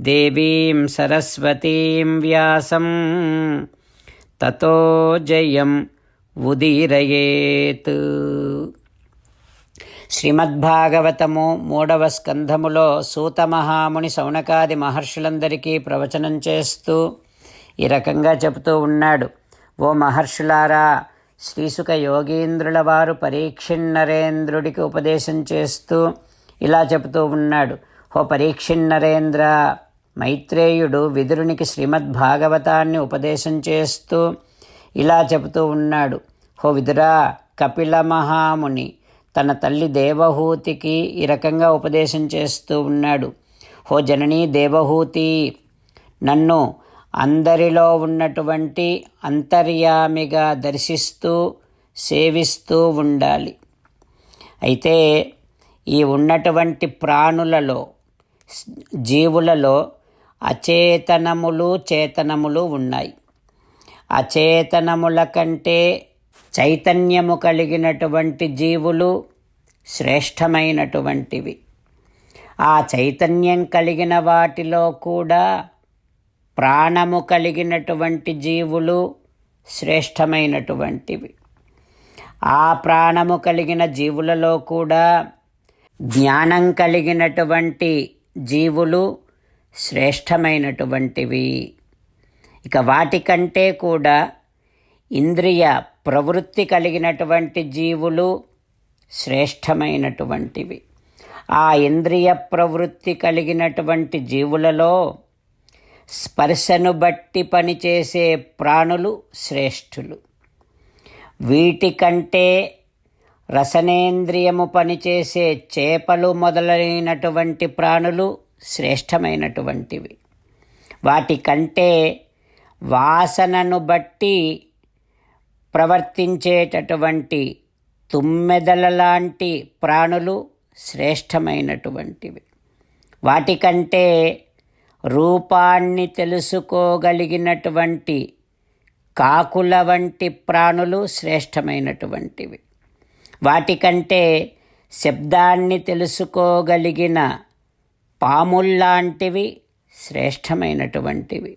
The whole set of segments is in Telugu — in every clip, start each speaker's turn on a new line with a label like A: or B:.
A: దేవీం సరస్వతీం వ్యాసం తతో జయం ఉదీరయేత్ శ్రీమద్భాగవతము మూడవ స్కంధములో సూతమహాముని సౌనకాది మహర్షులందరికీ ప్రవచనం చేస్తూ ఈ రకంగా చెబుతూ ఉన్నాడు. ఓ మహర్షులారా శ్రీసుక యోగీంద్రుల వారు పరీక్షిన్నరేంద్రుడికి ఉపదేశం చేస్తూ ఇలా చెబుతూ ఉన్నాడు. ఓ పరీక్షిన్నరేంద్ర మైత్రేయుడు విదురునికి శ్రీమద్భాగవతాన్ని ఉపదేశం చేస్తూ ఇలా చెబుతూ ఉన్నాడు. హో విదురా కపిల మహాముని తన తల్లి దేవహూతికి ఈ రకంగా ఉపదేశం చేస్తూ ఉన్నాడు. హో జననీ దేవహూతి నన్ను అందరిలో ఉన్నటువంటి అంతర్యామిగా దర్శిస్తూ సేవిస్తూ ఉండాలి. అయితే ఈ ఉన్నటువంటి ప్రాణులలో జీవులలో అచేతనములు చేతనములు ఉన్నాయి. అచేతనముల కంటే చైతన్యము కలిగినటువంటి జీవులు శ్రేష్టమైనటువంటివి. ఆ చైతన్యం కలిగిన వాటిలో కూడా ప్రాణము కలిగినటువంటి జీవులు శ్రేష్టమైనటువంటివి. ఆ ప్రాణము కలిగిన జీవులలో కూడా జ్ఞానం కలిగినటువంటి జీవులు శ్రేష్టమైనటువంటివి. ఇక వాటికంటే కూడా ఇంద్రియ ప్రవృత్తి కలిగినటువంటి జీవులు శ్రేష్టమైనటువంటివి. ఆ ఇంద్రియ ప్రవృత్తి కలిగినటువంటి జీవులలో స్పర్శను బట్టి పనిచేసే ప్రాణులు శ్రేష్ఠులు. వీటికంటే రసనేంద్రియము పనిచేసే చేపలు మొదలైనటువంటి ప్రాణులు శ్రేష్టమైనటువంటివి. వాటికంటే వాసనను బట్టి ప్రవర్తించేటటువంటి తుమ్మెదల లాంటి ప్రాణులు శ్రేష్టమైనటువంటివి. వాటికంటే రూపాన్ని తెలుసుకోగలిగినటువంటి కాకుల వంటి ప్రాణులు శ్రేష్టమైనటువంటివి. వాటికంటే శబ్దాన్ని తెలుసుకోగలిగిన పాముల్లాంటివి శ్రేష్టమైనటువంటివి.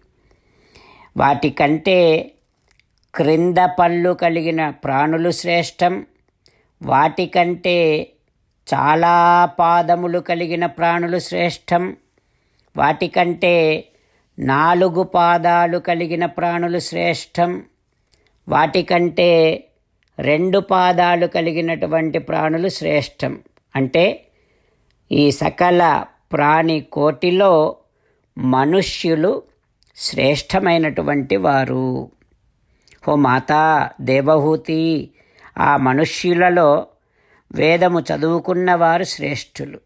A: వాటికంటే క్రింద పళ్ళు కలిగిన ప్రాణులు శ్రేష్టం వాటికంటే చాలా పాదములు కలిగిన ప్రాణులు శ్రేష్టం వాటికంటే నాలుగు పాదాలు కలిగిన ప్రాణులు శ్రేష్టం వాటికంటే రెండు పాదాలు కలిగినటువంటి ప్రాణులు శ్రేష్టం. అంటే ఈ సకల ప్రాణి కోటిలో మనుష్యులు శ్రేష్టమైనటువంటి వారు. ఓ మాతా దేవహూతి ఆ మనుష్యులలో వేదము చదువుకున్నవారు శ్రేష్ఠులు.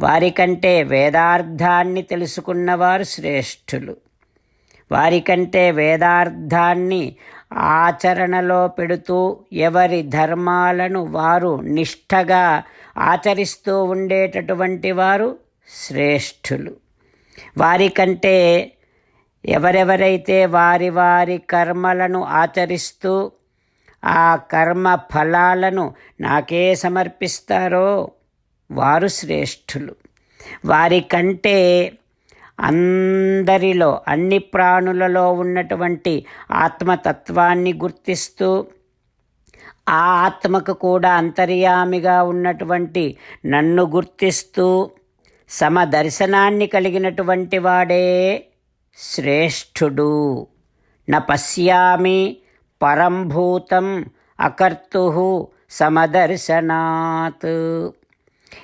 A: వారికంటే వేదార్థాన్ని తెలుసుకున్నవారు శ్రేష్ఠులు. వారికంటే వేదార్థాన్ని ఆచరణలో పెడుతూ ఎవరి ధర్మాలను వారు నిష్ఠగా ఆచరిస్తూ ఉండేటటువంటి వారు శ్రేష్ఠులు. వారికంటే ఎవరెవరైతే వారి వారి కర్మలను ఆచరిస్తూ ఆ కర్మ ఫలాలను నాకే సమర్పిస్తారో వారు శ్రేష్ఠులు. వారికంటే అందరిలో అన్ని ప్రాణులలో ఉన్నటువంటి ఆత్మతత్వాన్ని గుర్తిస్తూ ఆ ఆత్మకు కూడా అంతర్యామిగా ఉన్నటువంటి నన్ను గుర్తిస్తూ సమదర్శనాన్ని కలిగినటువంటి వాడే శ్రేష్ఠుడు. న పశ్యామి పరంభూతం అకర్తు సమదర్శనాత్.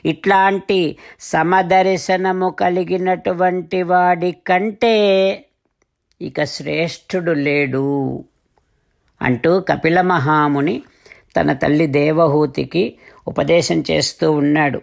A: ఇట్లాంటి సమదర్శనము కలిగినటువంటి వాడి కంటే ఇక శ్రేష్ఠుడు లేడు. అంటూ కపిల మహాముని తన తల్లి దేవహూతికి ఉపదేశం చేస్తూ ఉన్నాడు.